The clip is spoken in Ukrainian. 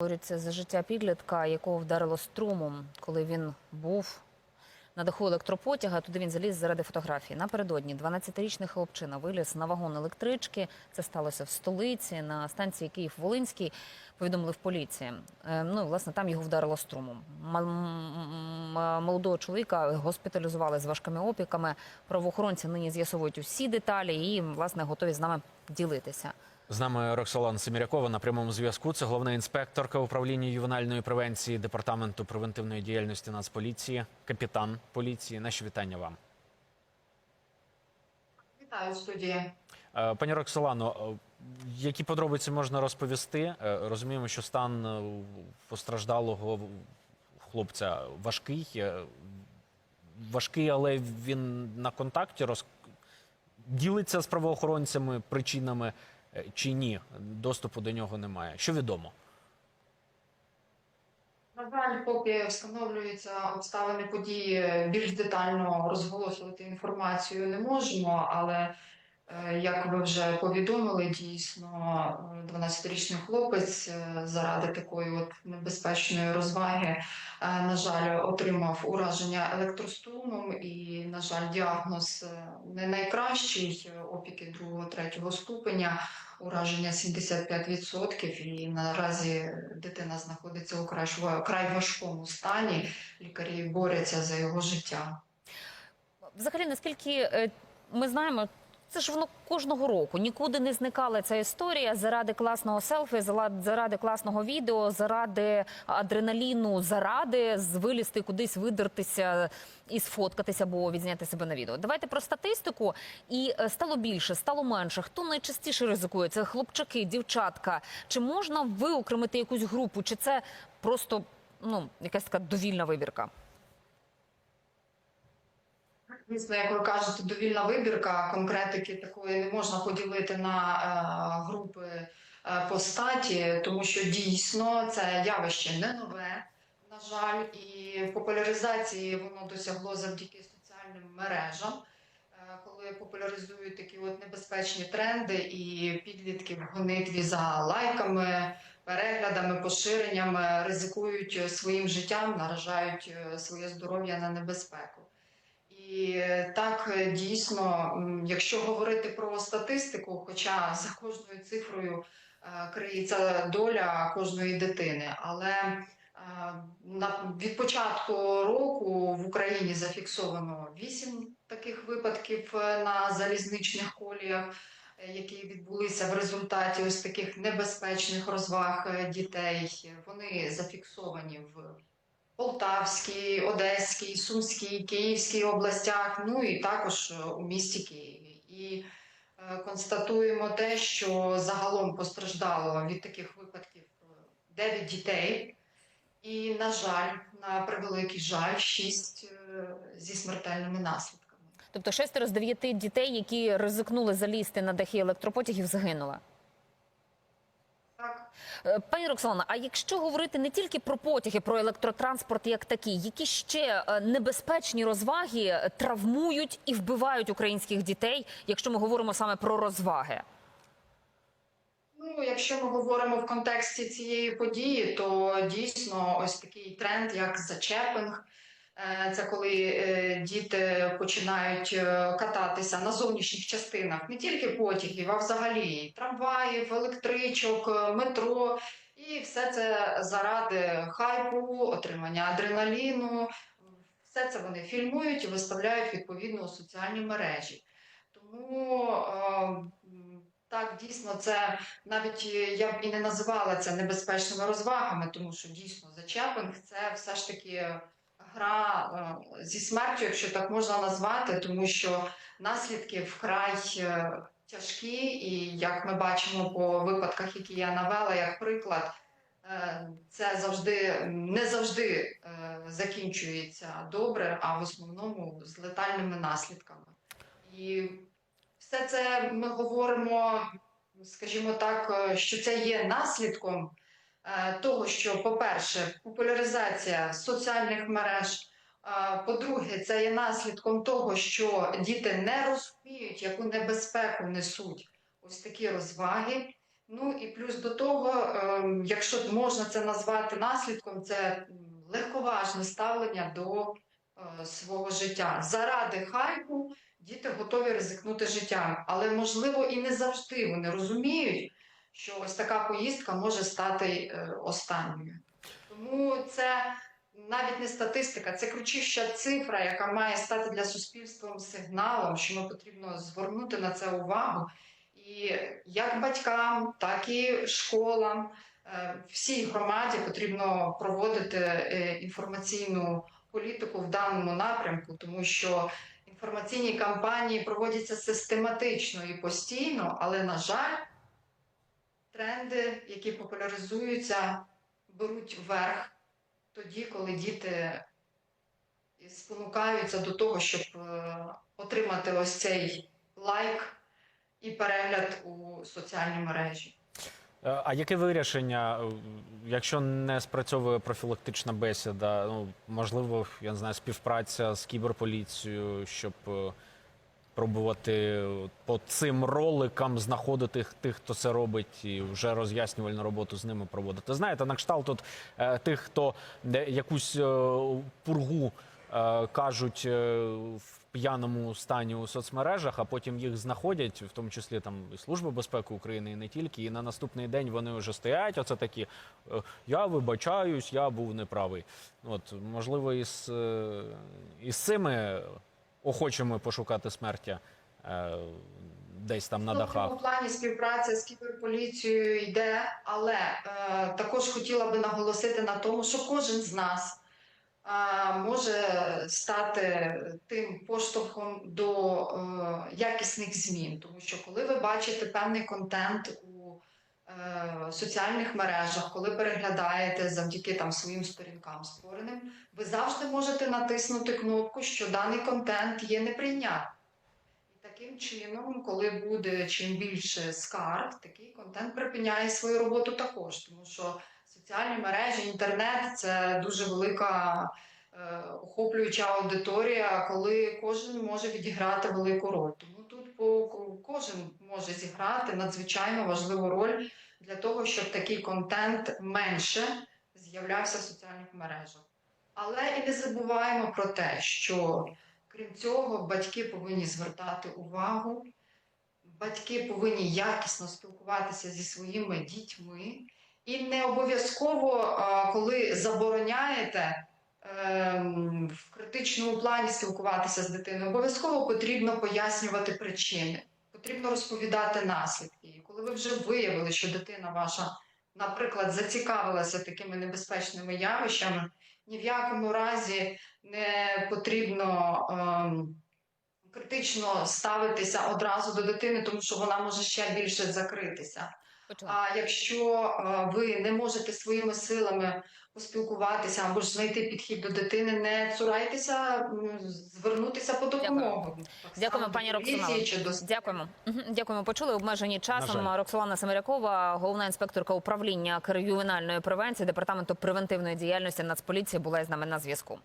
Борються за життя підлітка, якого вдарило струмом, коли він був на даху електропотяга. Туди він заліз заради фотографії. Напередодні 12-річний хлопчина виліз на вагон електрички. Це сталося в столиці на станції Київ-Волинський. Повідомили в поліції. Е, Ну, власне, там його вдарило струмом. Молодого чоловіка госпіталізували з важкими опіками. Правоохоронці нині з'ясовують усі деталі і, власне, готові з нами ділитися. З нами Роксолана Семірякова на прямому зв'язку. Це головна інспекторка управління ювенальної превенції департаменту превентивної діяльності Нацполіції, капітан поліції. Наші вітання вам. Вітаю студія. Е, Пані Роксолано, е, які подробиці можна розповісти? Е, Розуміємо, що стан постраждалого хлопця важкий. Важкий, але він на контакті роз... ділиться з правоохоронцями причинами чи ні? Доступу до нього немає. Що відомо? На жаль, поки встановлюються обставини події, більш детально розголошувати інформацію не можемо, але е, як ви вже повідомили, дійсно е, 12-річний хлопець е, заради такої от небезпечної розваги, е, на жаль, отримав ураження електрострумом і, на жаль, діагноз е, не найкращий, е, опіки другого третього ступеня. ураження 75%, і наразі дитина знаходиться у край, край важкому стані. Лікарі борються за його життя. Взагалі, наскільки е, ми знаємо, це ж воно кожного року нікуди не зникала ця історія заради класного селфі, заради класного відео, заради адреналіну, заради вилізти кудись, видертися і сфоткатися або відзняти себе на відео. Давайте про статистику. І е, стало більше, стало менше. Хто найчастіше ризикує? Це хлопчаки, дівчатка. Чи можна виокремити якусь групу? Чи це просто ну якась така довільна вибірка? Звісно, як ви кажете, довільна вибірка конкретики такої не можна поділити на е, групи е, по статі, тому що дійсно це явище не нове, на жаль, і популяризації воно досягло завдяки соціальним мережам. Е, Коли популяризують такі от небезпечні тренди і підлітки в гонитві за лайками, переглядами, поширеннями ризикують своїм життям, наражають своє здоров'я на небезпеку. І е, так е, дійсно, якщо говорити про статистику, хоча за кожною цифрою е, криється доля кожної дитини, але від початку року в Україні зафіксовано вісім таких випадків на залізничних коліях, які відбулися в результаті ось таких небезпечних розваг дітей. Вони зафіксовані в Полтавській, Одеській, Сумській, Київській областях, ну і також е, у місті Києві. І е, констатуємо те, що загалом постраждало від таких випадків 9 дітей. І, на жаль, на превеликий жаль, 6 зі смертельними наслідками. Тобто шестеро з дев'яти дітей, які ризикнули залізти на дахи електропотягів, загинули. Е, Пані Роксолана, а якщо говорити не тільки про потяги, про електротранспорт як такий, які ще е, небезпечні розваги травмують і вбивають українських дітей, якщо ми говоримо саме про розваги? Ну, якщо ми говоримо в контексті цієї події, то дійсно ось такий тренд, як зачепинг. Е, Це коли е, діти починають е, кататися на зовнішніх частинах не тільки потягів, а взагалі трамваїв, електричок, метро. І все це заради хайпу, отримання адреналіну. Все це вони фільмують і виставляють відповідно у соціальні мережі. Тому так, дійсно, це навіть я б і не називала це небезпечними розвагами, тому що дійсно зачепинг це все ж таки гра е, зі смертю, якщо так можна назвати, тому що наслідки вкрай е, тяжкі, і як ми бачимо по випадках, які я навела, як приклад, е, це завжди не завжди закінчується добре, а в основному з летальними наслідками. І все це ми говоримо, скажімо так, що це є наслідком того, що, по-перше, популяризація соціальних мереж. е, По-друге, це є наслідком того, що діти не розуміють, яку небезпеку несуть ось такі розваги. Ну і плюс до того, ем, якщо можна це назвати наслідком, це легковажне ставлення до е, свого життя. Заради хайпу діти готові ризикнути життям, але можливо і не завжди вони розуміють, що ось така поїздка може стати е, останньою. Тому це навіть не статистика, це кричуща цифра, яка має стати для суспільства сигналом, що ми потрібно звернути на це увагу. І як батькам, так і школам, е, всій громаді потрібно проводити е, інформаційну політику в даному напрямку, тому що інформаційні кампанії проводяться систематично і постійно, але, на жаль, тренди, які популяризуються, беруть верх тоді, коли діти спонукаються до того, щоб е, отримати ось цей лайк і перегляд у соціальній мережі. Е, А яке вирішення, е, якщо не спрацьовує профілактична бесіда, ну можливо, я не знаю, співпраця з кіберполіцією, щоб пробувати по цим роликам знаходити тих, хто це робить, і вже роз'яснювальну роботу з ними проводити. Знаєте, на кшталт тут е, тих, хто якусь е, пургу е, кажуть в п'яному стані у соцмережах, а потім їх знаходять, в тому числі там і Служба безпеки України, і не тільки. І на наступний день вони вже стоять. Оце такі я вибачаюсь, я був неправий. От можливо, із, із цими охочими пошукати смертя е, десь там на Ну, дахах. цьому плані співпраця з кіберполіцією йде, але е, також хотіла би наголосити на тому, що кожен з нас е, може стати тим поштовхом до е, якісних змін, тому що коли ви бачите певний контент у соціальних мережах, коли переглядаєте завдяки там своїм сторінкам створеним, ви завжди можете натиснути кнопку, що даний контент є неприйнятним. Таким чином, коли буде чим більше скарг, такий контент припиняє свою роботу також, тому що соціальні мережі, інтернет це дуже велика е, охоплююча аудиторія, коли кожен може відіграти велику роль. Тому тут по кожен може зіграти надзвичайно важливу роль для того, щоб такий контент менше з'являвся в соціальних мережах. Але і не забуваємо про те, що Крім цього, батьки повинні звертати увагу, батьки повинні якісно спілкуватися зі своїми дітьми. І не обов'язково, коли забороняєте ем, в критичному плані спілкуватися з дитиною, обов'язково потрібно пояснювати причини, потрібно розповідати наслідки. І коли ви вже виявили, що дитина ваша, наприклад, зацікавилася такими небезпечними явищами, ні в якому разі не потрібно ем, критично ставитися одразу до дитини, тому що вона може ще більше закритися. А якщо е, ви не можете своїми силами поспілкуватися або ж знайти підхід до дитини, не цурайтеся звернутися по допомогу. Дякуємо, пані до Дякуємо. Дякуємо. Почули обмежені часом. Роксолана Семерякова, головна інспекторка управління кримінальної превенції департаменту превентивної діяльності Нацполіції, була із нами на зв'язку.